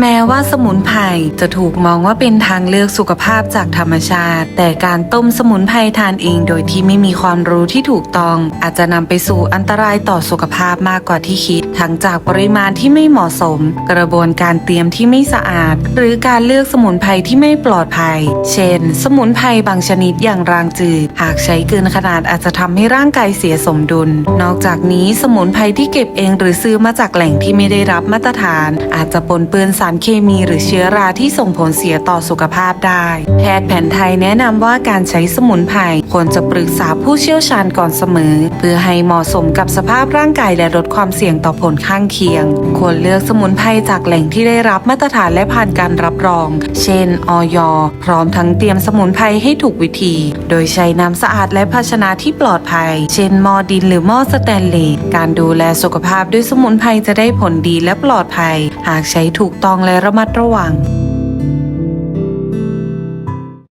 แม้ว่าสมุนไพรจะถูกมองว่าเป็นทางเลือกสุขภาพจากธรรมชาติ แต่การต้มสมุนไพรทานเองโดยที่ไม่มีความรู้ที่ถูกต้อง อาจจะนำไปสู่อันตรายต่อสุขภาพมากกว่าที่คิด ทั้งจากปริมาณที่ไม่เหมาะสม กระบวนการเตรียมที่ไม่สะอาด หรือการเลือกสมุนไพรที่ไม่ปลอดภัย เช่น สมุนไพรบางชนิดอย่างรางจืด หากใช้เกินขนาดอาจจะทำให้ร่างกายเสียสมดุล นอกจากนี้สมุนไพรที่เก็บเองหรือซื้อมาจากแหล่งที่ไม่ได้รับมาตรฐาน อาจจะปนเปื้อนสารเคมีหรือเชื้อราที่ส่งผลเสียต่อสุขภาพได้ แพทย์แผนไทยแนะนำว่าการใช้สมุนไพรควรจะปรึกษาผู้เชี่ยวชาญก่อนเสมอ เพื่อให้เหมาะสมกับสภาพร่างกายและลดความเสี่ยงต่อผลข้างเคียง ควรเลือกสมุนไพรจากแหล่งที่ได้รับมาตรฐานและผ่านการรับรอง เช่นออยพร้อมทั้งเตรียมสมุนไพรให้ถูกวิธี โดยใช้น้ำสะอาดและภาชนะที่ปลอดภัย เช่นหม้อดินหรือหม้อสแตนเลสการดูแลสุขภาพด้วยสมุนไพรจะได้ผลดีและปลอดภัย หากใช้ถูกต้ององและระมัดระวัง